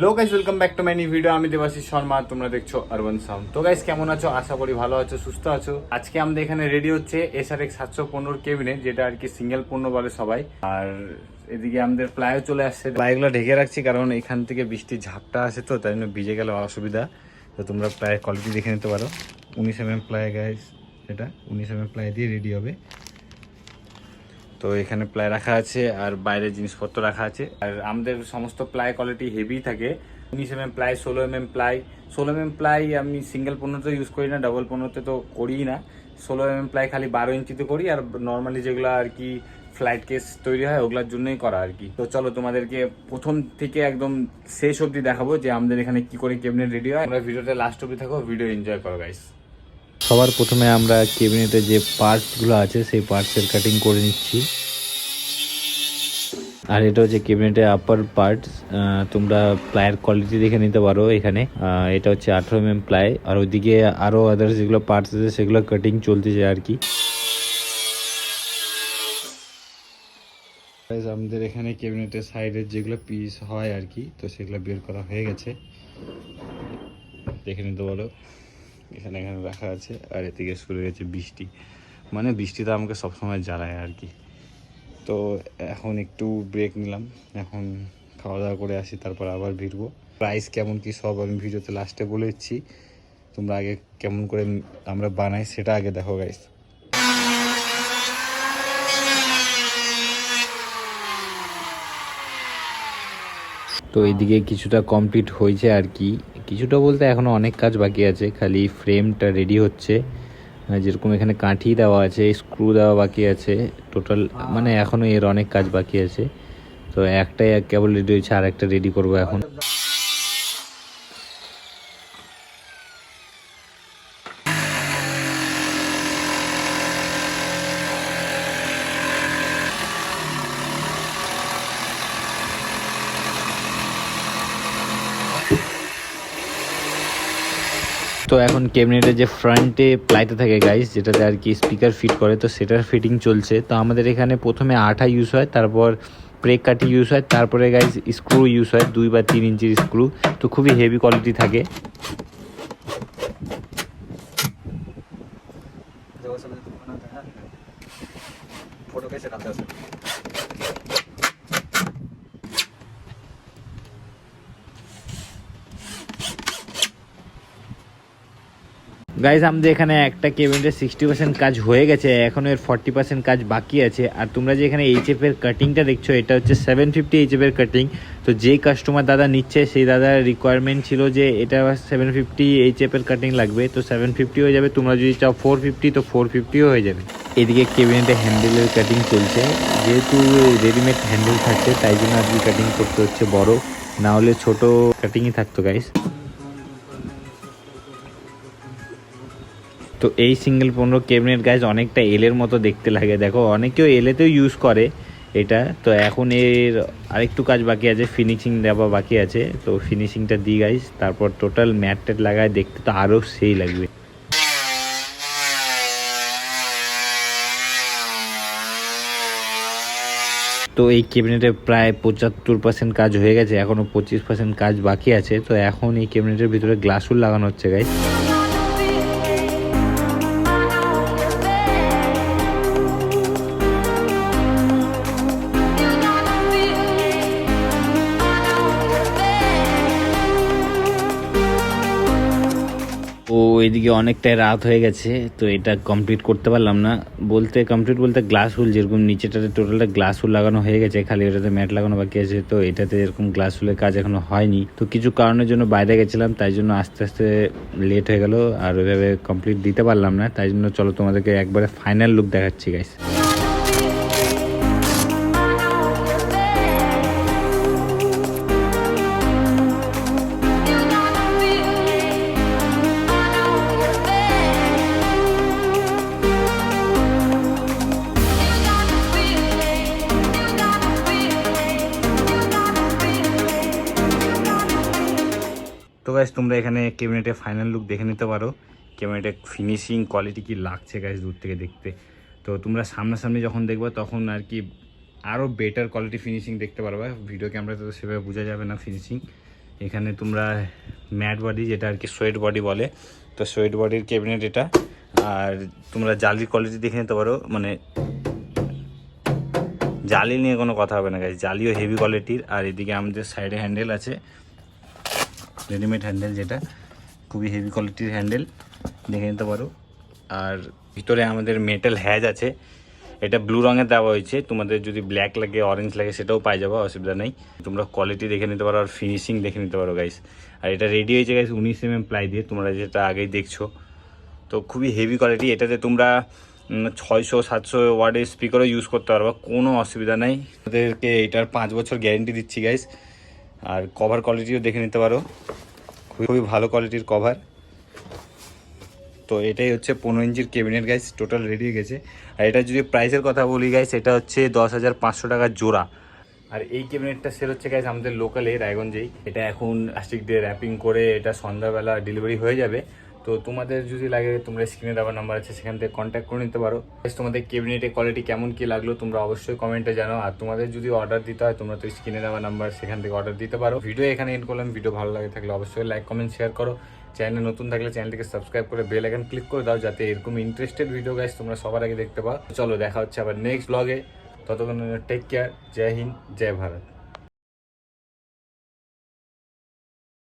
Hello guys welcome back to my video আমি দেবাশিস শর্মা, তোমরা দেখছ আরবান সাউন্ড তো গাইস কেমন আছো? আশা করি ভালো আছো, সুস্থ আছো। আজকে আমাদের এখানে রেডি হচ্ছে এসআর এক্স সাতশো পনেরোর কেবিনেট যেটা আর কি সিঙ্গেল পণ্য বলে সবাই। আর এদিকে আমাদের প্লায়ও চলে আসছে। প্লাইগুলো ঢেকে রাখছি, কারণ এখান থেকে বৃষ্টির ঝাপটা আসে তো, তাই জন্য ভিজে গেলে, অসুবিধা। তো তোমরা প্লায়ের কোয়ালিটি দেখে নিতে পারো। উনিশ এম এম প্লাই গাইস এটা উনিশ এম এম প্লাই দিয়ে রেডি হবে। তো এখানে প্লাই রাখা আছে আর বাইরে জিনিসপত্র রাখা আছে। আর আমাদের সমস্ত প্লাই কোয়ালিটি হেভি থাকে। উনিশ এম এম প্লাই, ষোলো এম এম প্লাই। ষোলো এম এম প্লাই আমি সিঙ্গেল পণ্যতে ইউজ করি না ডাবল পণ্যতে তো করিই না। ষোলো এম এম প্লাই খালি বারো ইঞ্চিতে করি আর নর্মালি যেগুলো আর কি ফ্লাইট কেস তৈরি হয়, ওগুলোর জন্যই করা আর কি। তো চলো তোমাদেরকে প্রথম থেকে একদম শেষ অবধি দেখাবো যে আমাদের এখানে কি করে কেবিনেট রেডি হয়। আমরা ভিডিওতে লাস্ট অবধি থাকো ভিডিও এনজয় করো গাইস সবার প্রথমে আমরা কেবিনেটের যে পার্টসগুলো আছে, সেই পার্টসের কাটিং করে নিচ্ছি। আর এটা হচ্ছে কেবিনেটের আপার পার্টস তোমরা প্লায়ের কোয়ালিটি দেখে নিতে পারো এখানে। এটা হচ্ছে আঠারো এম প্লাই আর ওইদিকে আরও আদার্স যেগুলো পার্টস আছে, সেগুলো কাটিং চলতেছে আর কি। আমাদের এখানে কেবিনেটের সাইডের যেগুলো পিস হয় আর কি, তো সেগুলো বের করা হয়ে গেছে। দেখে নিতে পারো। এখানে এখানে রাখা আছে আর এদিকে শুরু হয়েছে বৃষ্টি। মানে বৃষ্টিটা আমাকে সবসময় জ্বালায় আর কি। তো এখন একটু ব্রেক নিলাম, এখন খাওয়া দাওয়া করে আসি, তারপর আবার ভিড়বো প্রাইস কেমন কি সব আমি ভিডিওতে লাস্টে বলে দিচ্ছি। তোমরা আগে কেমন করে আমরা বানাই সেটা আগে দেখো গাইস তো এইদিকে কিছুটা কমপ্লিট হয়েছে আর কি। কিছুটা বলতে এখনও অনেক কাজ বাকি আছে খালি ফ্রেমটা রেডি হচ্ছে। যেরকম এখানে কাঠি দেওয়া আছে স্ক্রু দেওয়া বাকি আছে টোটাল মানে এখনও এর অনেক কাজ বাকি আছে। তো একটাই কেবল রেডি হয়েছে আর একটা রেডি করব এখন। তো এখন ক্যাবিনেটের যে ফ্রন্টে প্লাইতে থাকে গাইস যেটাতে আর কি স্পিকার ফিট করে তো সেটার ফিটিং চলছে তো আমাদের এখানে প্রথমে আঠা ইউজ হয় তারপর ব্রেক কাটি ইউজ হয় তারপরে গাইস স্ক্রু ইউজ হয় দুই বা তিন ইঞ্চির স্ক্রু তো খুবই হেভি কোয়ালিটি থাকে फोटो कैसे डालते हैं গাইজ আমাদের এখানে একটা কেবিনেটের সিক্সটি পার্সেন্ট কাজ হয়ে গেছে এখনও এর ফর্টি পার্সেন্ট কাজ বাকি আছে। আর তোমরা যে এখানে এইচএফ এর কাটিংটা দেখছ, এটা হচ্ছে সেভেন ফিফটি এইচএফ এর কাটিং তো যে কাস্টমার দাদা নিচ্ছে, সেই দাদার রিকোয়ারমেন্ট ছিল যে এটা সেভেন ফিফটি এইচএফ এর কাটিং লাগবে। তো সেভেন ফিফটি হয়ে যাবে, তোমরা যদি চাও ফোর ফিফটি তো ফোর ফিফটিও হয়ে যাবে। এদিকে কেবিনেটে হ্যান্ডেলের কাটিং চলছে। যেহেতু রেডিমেড হ্যান্ডেল থাকছে, তাই জন্য আজকে কাটিং করতে হচ্ছে বড়। না হলে ছোট কাটিংই থাকতো গাইস তো এই সিঙ্গেল পনেরো ক্যাবিনেট গাইজ অনেকটা এলের মতো দেখতে লাগে। দেখো, অনেকেও এলেতেও ইউজ করে এটা। তো এখন এর আরেকটু কাজ বাকি আছে ফিনিশিং দেওয়া বাকি আছে। তো ফিনিশিংটা দিই গাইজ তারপর টোটাল ম্যাট ট্যাট লাগায়, দেখতে তো আরও সেই লাগবে। তো এই ক্যাবিনেটে প্রায় পঁচাত্তর পার্সেন্ট কাজ হয়ে গেছে এখনও পঁচিশ পার্সেন্ট কাজ বাকি আছে। তো এখন এই ক্যাবিনেটের ভিতরে গ্লাসুল লাগানো হচ্ছে গাইজ এদিকে অনেকটাই রাত হয়ে গেছে, তো এটা কমপ্লিট করতে পারলাম না। বলতে কমপ্লিট বলতে গ্লাস হুল যেরকম নিচেটাতে টোটালটা গ্লাস হুল লাগানো হয়ে গেছে, খালি ওটাতে ম্যাট লাগানো বাকি আছে, তো এটাতে এরকম গ্লাস হুলের কাজ এখনও হয়নি। তো কিছু কারণের জন্য বাইরে গেছিলাম, তাই জন্য আস্তে আস্তে লেট হয়ে গেল, আর ওইভাবে কমপ্লিট দিতে পারলাম না, তাই জন্য চলো তোমাদেরকে একবারে ফাইনাল লুক দেখাচ্ছি গাইস গাইজ তোমরা এখানে ক্যাবিনেটের ফাইনাল লুক দেখে নিতে পারো। ক্যাবিনেটের ফিনিশিং কোয়ালিটি কি লাগছে গাইজ দূর থেকে দেখতে। তো তোমরা সামনাসামনি যখন দেখবে তখন আর কি আরও বেটার কোয়ালিটি ফিনিশিং দেখতে পারবে। ভিডিও ক্যামেরাতে তো সেভাবে বোঝা যাবে না ফিনিশিং এখানে তোমরা ম্যাট বডি যেটা আর কি সোয়েট বডি বলে, তো সোয়েট বডির ক্যাবিনেট এটা। আর তোমরা জালির কোয়ালিটি দেখে নিতে পারো মানে জালি নিয়ে কোনো কথা হবে না গাইজ জালিও হেভি কোয়ালিটির আর এদিকে আমাদের সাইডে হ্যান্ডেল আছে। রেডিমেড হ্যান্ডেল যেটা, খুবই হেভি কোয়ালিটির হ্যান্ডেল, দেখে নিতে পারো। আর ভিতরে আমাদের মেটাল হ্যাজ আছে, এটা ব্লু রঙের দেওয়া হয়েছে। তোমাদের যদি ব্ল্যাক লাগে অরেঞ্জ লাগে, সেটাও পাই যাব, অসুবিধা নেই। তোমরা কোয়ালিটি দেখে নিতে পারো আর ফিনিশিং দেখে নিতে পারো গাইস আর এটা রেডি হয়েছে গাইস উনিশ এম এম প্লাই দিয়ে। তোমরা যেটা আগেই দেখছ। তো খুবই হেভি কোয়ালিটি এটাতে তোমরা ছয়শো, সাতশো ওয়ার্ডের স্পিকারও ইউজ করতে পারবা, কোনো অসুবিধা নেই। ওদেরকে এটার পাঁচ বছর গ্যারেন্টি দিচ্ছি গাইস আর কভার কোয়ালিটিও দেখে নিতে পারো। খুবই ভালো কোয়ালিটির কভার তো এটাই হচ্ছে পনেরো ইঞ্চির ক্যাবিনেট গাইস টোটাল রেডি হয়ে গেছে। আর এটা যদি প্রাইসের কথা বলি গাইস এটা হচ্ছে দশ হাজার পাঁচশো টাকা জোড়া। আর এই ক্যাবিনেটটা সেল হচ্ছে গাইস আমাদের লোকালে রায়গঞ্জেই। এটা এখন প্লাস্টিক দিয়ে র্যাপিং করে, এটা সন্ধ্যাবেলা ডেলিভারি হয়ে যাবে। তো তোমাদের যদি লাগে, তোমরা স্ক্রিনে দেওয়ার নাম্বার আছে, সেখান থেকে কন্ট্যাক্ট করে নিতে পারো। তোমাদের ক্যাবিনেটের কোয়ালিটি কেমন কি লাগল, তোমরা অবশ্যই কমেন্টে জানাও। আর তোমাদের যদি অর্ডার দিতে হয়, তোমরা তো স্ক্রিনে দেওয়া নাম্বার সেখান থেকে অর্ডার দিতে পারো। ভিডিও এখানে এন্ড করলাম। ভিডিও ভালো লাগে থাকলে অবশ্যই লাইক কমেন্ট শেয়ার করো। চ্যানেল নতুন থাকলে চ্যানেলটিকে সাবস্ক্রাইব করে বেল আইকন ক্লিক করে দাও, যাতে এরকম ইন্টারেস্টেড ভিডিও গাইস তোমরা সবার আগে দেখতে পাও। চলো, দেখা হচ্ছে আবার নেক্সট ব্লগে ততক্ষণ টেক কেয়ার জয় হিন্দ, জয় ভারত।